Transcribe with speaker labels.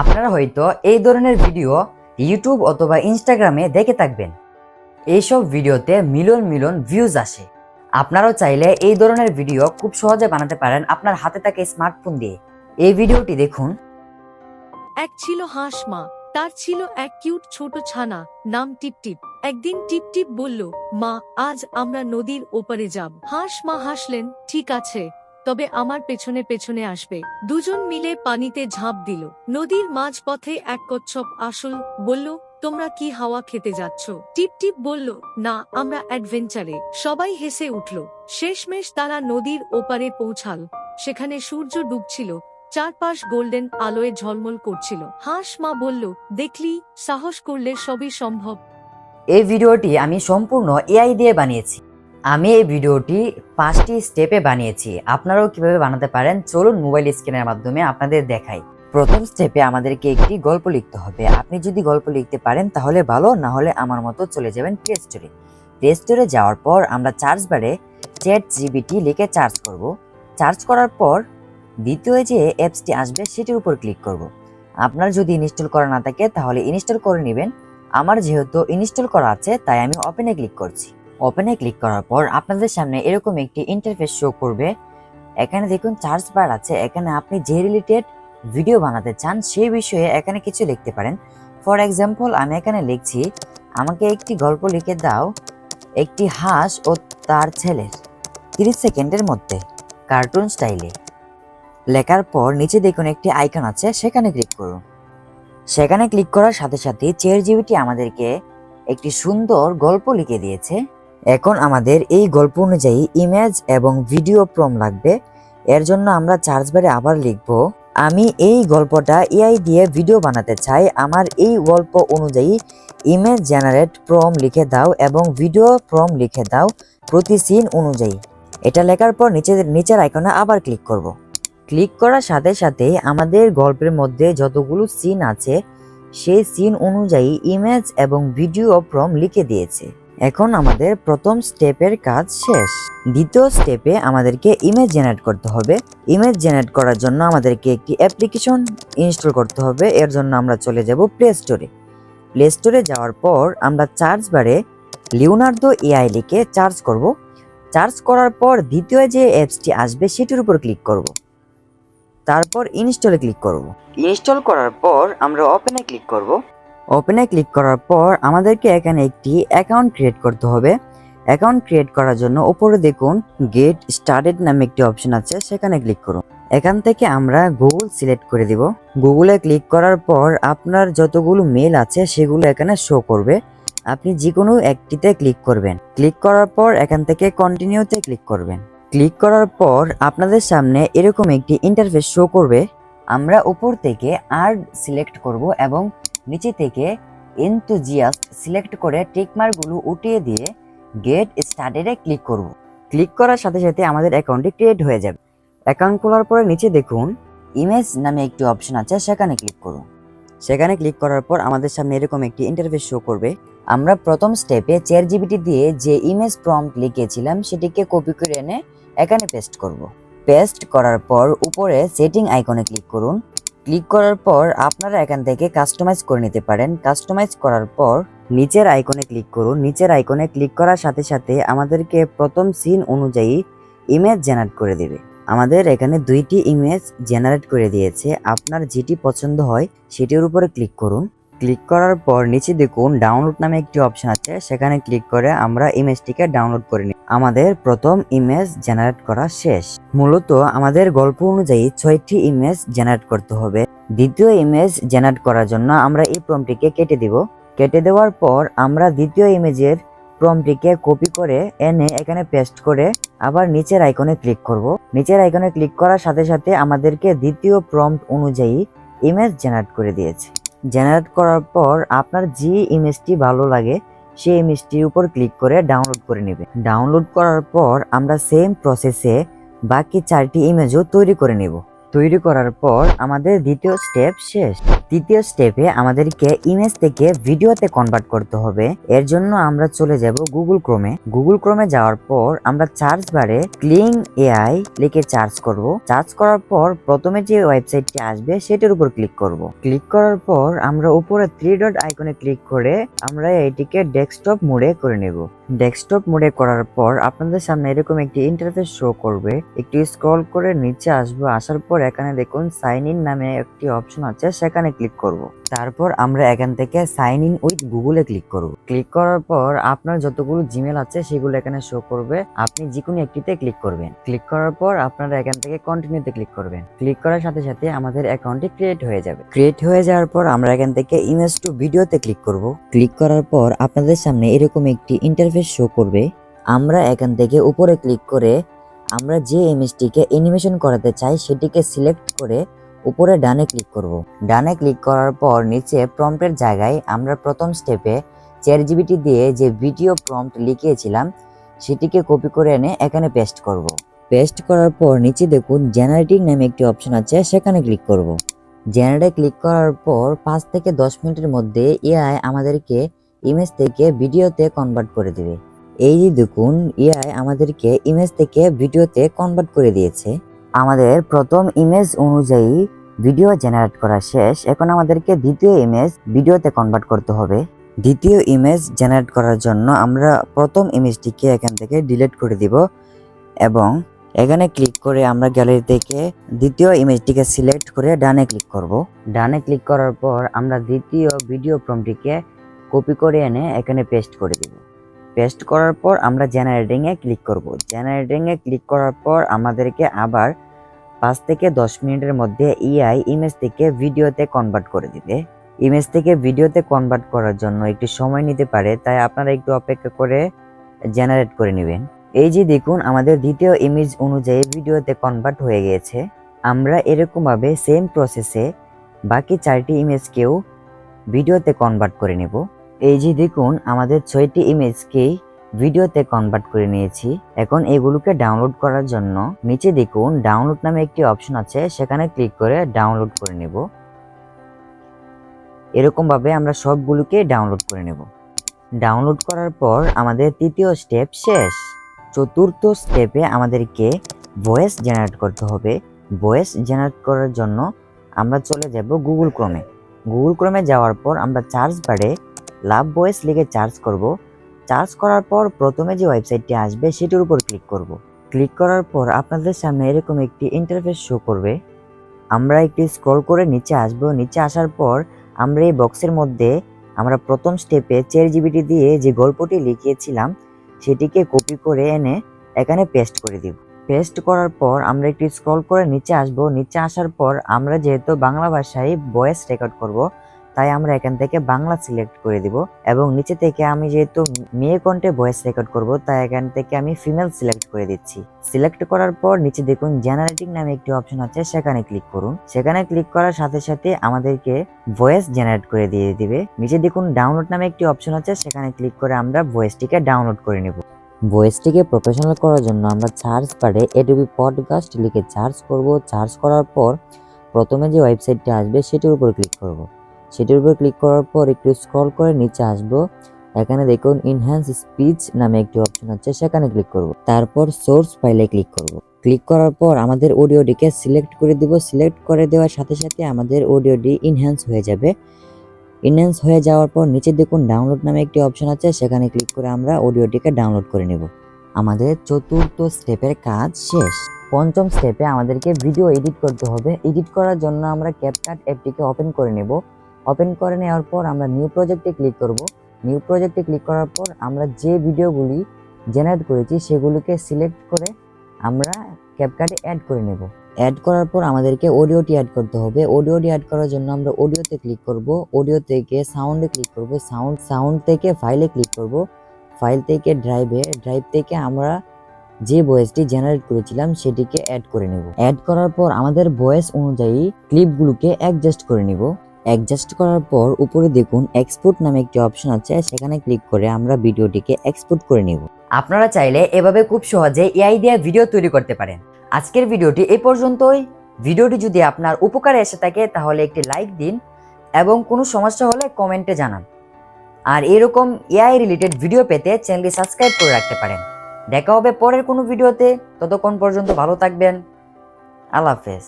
Speaker 1: আপনারা হয়তো এই ধরনের ভিডিও ইউটিউব অথবা ইনস্টাগ্রামে দেখে থাকবেন। এইসব ভিডিওতে মিলন মিলন ভিউজ আসে। আপনারাও চাইলে এই ধরনের ভিডিও খুব সহজে বানাতে পারেন আপনার হাতে থাকে স্মার্টফোন দিয়ে। এই ভিডিওটি দেখুন।
Speaker 2: এক ছিল হাঁস মা, তার ছিল এক কিউট ছোট ছানা, নাম টিপটিপ একদিন টিপটিপ বলল, মা, আজ আমরা নদীর ওপারে যাব। হাঁস মা হাসলেন, ঠিক আছে। তবে আমার পেছনে পেছনে আসবে। দুজন মিলে পানিতে ঝাঁপ দিল। নদীর মাঝপথে এক কচ্ছপ আসল বলল, তোমরা কি হাওয়া খেতে যাচ্ছ? টিপটিপ বলল, না, আমরা অ্যাডভেঞ্চারে। সবাই হেসে উঠল। শেষমেশ তারা নদীর ওপারে পৌঁছাল। সেখানে সূর্য ডুবছিল। চারপাশ গোল্ডেন আলোয় ঝলমল করছিল। হাঁস মা বলল, দেখলি, সাহস করলে সবই সম্ভব।
Speaker 1: এই ভিডিওটি আমি সম্পূর্ণ এআই দিয়ে বানিয়েছি। আমি এই ভিডিওটি পাঁচটি স্টেপে বানিয়েছি। আপনারাও কীভাবে বানাতে পারেন, চলুন মোবাইল স্ক্রিনের মাধ্যমে আপনাদের দেখাই। প্রথম স্টেপে আমাদেরকে একটি গল্প লিখতে হবে। আপনি যদি গল্প লিখতে পারেন, তাহলে ভালো, না হলে আমার মতো চলে যাবেন প্লে স্টোরে প্লে স্টোরে যাওয়ার পর আমরা চার্জ বারে চ্যাট জিবিটি লিখে চার্জ করব। চার্জ করার পর দ্বিতীয় যে অ্যাপসটি আসবে, সেটির উপর ক্লিক করব। আপনার যদি ইনস্টল করা না থাকে, তাহলে ইনস্টল করে নেবেন। আমার যেহেতু ইনস্টল করা আছে, তাই আমি ওপেনে ক্লিক করছি। ওপেনে ক্লিক করার পর আপনাদের সামনে এরকম একটি ইন্টারফেস শো করবে। এখানে দেখুন চার্জ বার আছে। এখানে আপনি যে রিলেটেড ভিডিও বানাতে চান সেই বিষয়ে এখানে কিছু লিখতে পারেন। ফর এক্সাম্পল আমি এখানে লিখছি, আমাকে একটি গল্প লিখে দাও। একটি হাঁস ও তার ছেলের তিরিশ সেকেন্ডের মধ্যে কার্টুন স্টাইলে লেখার পর নিচে দেখুন একটি আইকন আছে, সেখানে ক্লিক করুন। সেখানে ক্লিক করার সাথে সাথে চেয়ার জিবিটি আমাদেরকে একটি সুন্দর গল্প লিখে দিয়েছে। এখন আমাদের এই গল্প অনুযায়ী ইমেজ এবং ভিডিও প্রম লাগবে। এর জন্য আমরা চার্জ বারে আবার লিখব, আমি এই গল্পটা এআই দিয়ে ভিডিও বানাতে চাই, আমার এই গল্প অনুযায়ী ইমেজ জেনারেট প্রম লিখে দাও এবং ভিডিও প্রম লিখে দাও প্রতি সিন অনুযায়ী। এটা লেখার পর নিচে, নিচের আইকনে আবার ক্লিক করব। ক্লিক করার সাথে সাথে আমাদের গল্পের মধ্যে যতগুলো সিন আছে, সেই সিন অনুযায়ী ইমেজ এবং ভিডিও প্রম লিখে দিয়েছে। এখন আমাদের প্রথম স্টেপের কাজ শেষ। দ্বিতীয় স্টেপে আমাদেরকে ইমেজ জেনারেট করতে হবে। ইমেজ জেনারেট করার জন্য আমাদেরকে একটি অ্যাপ্লিকেশন ইনস্টল করতে হবে। এর জন্য আমরা চলে যাব প্লে স্টোরে প্লে স্টোরে যাওয়ার পর আমরা চার্জ বারে লিওনার্দো এআই লিখে চার্জ করব। চার্জ করার পর দ্বিতীয় যে অ্যাপসটি আসবে সেটির উপর ক্লিক করব। তারপর ইনস্টলে ক্লিক করব। ইনস্টল করার পর আমরা ওপেনে ক্লিক করব। ওপেনে ক্লিক করার পর আমাদেরকে এখানে একটি অ্যাকাউন্ট ক্রিয়েট করতে হবে। অ্যাকাউন্ট ক্রিয়েট করার জন্য উপরে দেখুন গেট স্টার্টেড নামে একটি অপশন আছে, সেখানে ক্লিক করুন। এখান থেকে আমরা গুগল সিলেক্ট করে দিব। গুগলে ক্লিক করার পর আপনার যতগুলো মেল আছে, সেগুলো এখানে শো করবে। আপনি যে কোনো একটিতে ক্লিক করবেন। ক্লিক করার পর এখান থেকে কন্টিনিউতে ক্লিক করবেন। ক্লিক করার পর আপনাদের সামনে এরকম একটি ইন্টারফেস শো করবে। আমরা উপর থেকে আর্ট সিলেক্ট করব এবং নিচে থেকে এনথুজিয়াস্ট সিলেক্ট করে টিকমার্কগুলো উঠিয়ে দিয়ে গেট স্টার্টেডে ক্লিক করব। ক্লিক করার সাথে সাথে আমাদের অ্যাকাউন্টটি ক্রিয়েট হয়ে যাবে। অ্যাকাউন্ট খোলার পরে নিচে দেখুন ইমেজ নামে একটি অপশন আছে, সেখানে ক্লিক করুন। সেখানে ক্লিক করার পর আমাদের সামনে এরকম একটি ইন্টারফেস শো করবে। আমরা প্রথম স্টেপে চেয়ার জিবিটি দিয়ে যে ইমেজ প্রম্পট লিখেছিলাম, সেটিকে কপি করে এনে এখানে পেস্ট করব। পেস্ট করার পর উপরে সেটিং আইকনে ক্লিক করুন। ক্লিক করার পর আপনারা এখান থেকে কাস্টমাইজ করে নিতে পারেন। কাস্টমাইজ করার পর নিচের আইকনে ক্লিক করুন। নিচের আইকনে ক্লিক করার সাথে সাথে আমাদেরকে প্রথম সিন অনুযায়ী ইমেজ জেনারেট করে দেবে। আমাদের এখানে দুইটি ইমেজ জেনারেট করে দিয়েছে। আপনার যেটি পছন্দ হয় সেটির উপরে ক্লিক করুন। ক্লিক করার পর নিচে দেখুন ডাউনলোড নামে একটি অপশন আছে। সেখানে ক্লিক করে আমরা ইমেজটিকে ডাউনলোড করে নিই। আমাদের প্রথম ইমেজ জেনারেট করা শেষ। মূলত আমাদের গল্প অনুযায়ী ছয়টি ইমেজ জেনারেট করতে হবে। দ্বিতীয় ইমেজ জেনারেট করার জন্য আমরা এই প্রমটিকে কেটে দিব। কেটে দেওয়ার পর আমরা দ্বিতীয় ইমেজের প্রমটিকে কপি করে এনে এখানে পেস্ট করে আবার নিচের আইকনে ক্লিক করব। নিচের আইকনে ক্লিক করার সাথে সাথে আমাদেরকে দ্বিতীয় প্রম্পট অনুযায়ী ইমেজ জেনারেট করে দিয়েছে। জেনারেট করার পর আপনার যে ইমেজটি ভালো লাগে, সেই ইমেজটির উপর ক্লিক করে ডাউনলোড করে নেবে ডাউনলোড করার পর আমরা সেম প্রসেসে বাকি চারটি ইমেজও তৈরি করে নেব। তৈরি করার পর আমাদের দ্বিতীয় স্টেপ শেষ। তৃতীয় স্টেপে আমাদেরকে ইমেজ থেকে ভিডিওতে কনভার্ট করতে হবে। এর জন্য আমরা চলে যাব গুগল ক্রোমে গুগল ক্রোমে যাওয়ার পর আমরা সার্চ বারে ক্লিং এআই লিখে সার্চ করব। সার্চ করার পর প্রথমে যে ওয়েবসাইটটি আসবে সেটার উপর ক্লিক করব। ক্লিক করার পর আমরা উপরে থ্রি ডট আইকনে ক্লিক করে আমরা এটিকে ডেস্কটপ মোডে করে নেব। ডেস্কটপ মোডে করার পর আপনাদের সামনে এরকম একটি ইন্টারফেস শো করবে। একটু স্ক্রল করে নিচে আসব, আসার পর এখানে দেখুন সাইন ইন নামে একটি অপশন আছে, সেখানে ক্লিক করব। তারপর আমরা এখান থেকে সাইন ইন উইথ গুগলে ক্লিক করব। ক্লিক করার পর আপনার যতগুলো জিমেল আছে সেগুলো এখানে শো করবে। আপনি যে কোনো একটিতে ক্লিক করবেন। ক্লিক করার পর আপনারা এখান থেকে কন্টিনিউতে ক্লিক করবেন। ক্লিক করার সাথে সাথে আমাদের অ্যাকাউন্টটি ক্রিয়েট হয়ে যাবে। ক্রিয়েট হয়ে যাওয়ার পর আমরা এখান থেকে ইমেজ টু ভিডিওতে ক্লিক করব। ক্লিক করার পর আপনাদের সামনে এরকম একটি ইন্টারফেস শো করবে। আমরা এখান থেকে উপরে ক্লিক করে আমরা যে ইমেজটিকে অ্যানিমেশন করাতে চাই সেটিকে সিলেক্ট করে উপরে ডানে ক্লিক করব। ডানে ক্লিক করার পর নিচে প্রম্পটের জায়গায় আমরা প্রথম স্টেপে চেয়ার জিবিটি দিয়ে যে ভিডিও প্রম্পট লিখিয়েছিলাম, সেটিকে কপি করে এনে এখানে পেস্ট করব। পেস্ট করার পর নিচে দেখুন জেনারেটিং নামে একটি অপশন আছে, সেখানে ক্লিক করব। জেনারেটে ক্লিক করার পর পাঁচ থেকে দশ মিনিটের মধ্যে এআই আমাদেরকে ইমেজ থেকে ভিডিওতে কনভার্ট করে দেবে। এই যে দেখুন, এআই আমাদেরকে ইমেজ থেকে ভিডিওতে কনভার্ট করে দিয়েছে। আমাদের প্রথম ইমেজ অনুযায়ী ভিডিও জেনারেট করা শেষ। এখন আমাদেরকে দ্বিতীয় ইমেজ ভিডিওতে কনভার্ট করতে হবে। দ্বিতীয় ইমেজ জেনারেট করার জন্য আমরা প্রথম ইমেজটিকে এখান থেকে ডিলিট করে দিব এবং এখানে ক্লিক করে আমরা গ্যালারি থেকে দ্বিতীয় ইমেজটিকে সিলেক্ট করে ডানে ক্লিক করব। ডানে ক্লিক করার পর আমরা দ্বিতীয় ভিডিও প্রমটিকে কপি করে এনে এখানে পেস্ট করে দিব। পেস্ট করার পর আমরা জেনারেটিংয়ে ক্লিক করব। জেনারেটিংয়ে ক্লিক করার পর আমাদেরকে আবার পাঁচ থেকে দশ মিনিটের মধ্যে ইআই ইমেজ থেকে ভিডিওতে কনভার্ট করে দিবে। ইমেজ থেকে ভিডিওতে কনভার্ট করার জন্য একটু সময় নিতে পারে, তাই আপনারা একটু অপেক্ষা করে জেনারেট করে নেবেন। এই যে দেখুন, আমাদের দ্বিতীয় ইমেজ অনুযায়ী ভিডিওতে কনভার্ট হয়ে গিয়েছে। আমরা এরকমভাবে সেম প্রসেসে বাকি চারটি ইমেজকেও ভিডিওতে কনভার্ট করে নেব। এই যে দেখুন, আমাদের ছয়টি ইমেজকেই ভিডিওতে কনভার্ট করে নিয়েছি। এখন এগুলোকে ডাউনলোড করার জন্য নিচে দেখুন ডাউনলোড নামে একটি অপশন আছে, সেখানে ক্লিক করে ডাউনলোড করে নেব। এরকম ভাবে আমরা সবগুলোকে ডাউনলোড করে নেব। ডাউনলোড করার পর আমাদের তৃতীয় স্টেপ শেষ। চতুর্থ স্টেপে আমাদেরকে ভয়েস জেনারেট করতে হবে। ভয়েস জেনারেট করার জন্য আমরা চলে যাব গুগল ক্রোমে গুগল ক্রোমে যাওয়ার পর আমরা চার্জ বারে লাভ ভয়েস লিখে চার্জ করব। চার্জ করার পর প্রথমে যে ওয়েবসাইটটি আসবে সেটির উপর ক্লিক করব। ক্লিক করার পর আপনাদের সামনে এরকম একটি ইন্টারফেস শো করবে। আমরা একটি স্ক্রল করে নিচে আসব। নিচে আসার পর আমরা এই বক্সের মধ্যে আমরা প্রথম স্টেপে চেয়ার জিবিটি দিয়ে যে গল্পটি লিখিয়েছিলাম, সেটিকে কপি করে এনে এখানে পেস্ট করে দিব। পেস্ট করার পর আমরা একটি স্ক্রল করে নিচে আসব। নিচে আসার পর আমরা যেহেতু বাংলা ভাষায় ভয়েস রেকর্ড করব তাই আমরা এখান থেকে বাংলা সিলেক্ট করে দিব এবং নিচে থেকে আমি যেহেতু মেয়ে কণ্ঠে ভয়েস রেকর্ড করব, তাই এখান থেকে আমি ফিমেল সিলেক্ট করে দিচ্ছি। সিলেক্ট করার পর নিচে দেখুন জেনারেটিং নামে একটি অপশন আছে, সেখানে ক্লিক করুন। সেখানে ক্লিক করার সাথে সাথে আমাদেরকে ভয়েস জেনারেট করে দিয়ে দিবে। নিচে দেখুন ডাউনলোড নামে একটি অপশন আছে, সেখানে ক্লিক করে আমরা ভয়েসটিকে ডাউনলোড করে নেব। ভয়েসটিকে প্রফেশনাল করার জন্য আমরা সার্চ বারে এডোবি পডকাস্ট লিখে চার্জ করব। চার্জ করার পর প্রথমে যে ওয়েবসাইটটি আসবে, সেটির উপর ক্লিক করব। সেটির উপর ক্লিক করার পর একটু স্ক্রল করে নিচে আসব। এখানে দেখুন ইনহ্যান্স স্পিচ নামে একটি অপশন আছে, সেখানে ক্লিক করব। তারপর সোর্স ফাইলে ক্লিক করব। ক্লিক করার পর আমাদের অডিওটিকে সিলেক্ট করে দিব। সিলেক্ট করে দেওয়ার সাথে সাথে আমাদের অডিওটি ইনহ্যান্স হয়ে যাবে। ইনহ্যান্স হয়ে যাওয়ার পর নিচে দেখুন ডাউনলোড নামে একটি অপশন আছে, সেখানে ক্লিক করে আমরা অডিওটিকে ডাউনলোড করে নেব। আমাদের চতুর্থ স্টেপের কাজ শেষ। পঞ্চম স্টেপে আমাদেরকে ভিডিও এডিট করতে হবে। এডিট করার জন্য আমরা ক্যাপকাট অ্যাপটিকে ওপেন করে নেব। ওপেন করে নেওয়ার পর আমরা নিউ প্রজেক্টে ক্লিক করব। নিউ প্রজেক্টে ক্লিক করার পর আমরা যে ভিডিওগুলি জেনারেট করেছি সেগুলোকে সিলেক্ট করে আমরা ক্যাপকাটে অ্যাড করে নেব। অ্যাড করার পর আমাদেরকে অডিওটি অ্যাড করতে হবে। অডিওটি অ্যাড করার জন্য আমরা অডিওতে ক্লিক করব। অডিও থেকে সাউন্ডে ক্লিক করব। সাউন্ড সাউন্ড থেকে ফাইলে ক্লিক করব। ফাইল থেকে ড্রাইভে ড্রাইভ থেকে আমরা যে ভয়েসটি জেনারেট করেছিলাম সেটিকে অ্যাড করে নেব। অ্যাড করার পর আমাদের ভয়েস অনুযায়ী ক্লিপগুলোকে অ্যাডজাস্ট করে নিব। অ্যাডজাস্ট করার পর উপরে দেখুন এক্সপোর্ট নামে একটি অপশন আছে, সেখানে ক্লিক করে আমরা ভিডিওটিকে এক্সপোর্ট করে নিব। আপনারা চাইলে এভাবে খুব সহজে এআই দিয়ে ভিডিও তৈরি করতে পারেন। আজকের ভিডিওটি এই পর্যন্তই। ভিডিওটি যদি আপনার উপকারে এসে থাকে, তাহলে একটি লাইক দিন এবং কোনো সমস্যা হলে কমেন্টে জানান। আর এরকম এআই রিলেটেড ভিডিও পেতে চ্যানেলটি সাবস্ক্রাইব করে রাখতে পারেন। দেখা হবে পরের কোনো ভিডিওতে ততক্ষণ পর্যন্ত ভালো থাকবেন। আল্লাহ হাফেজ।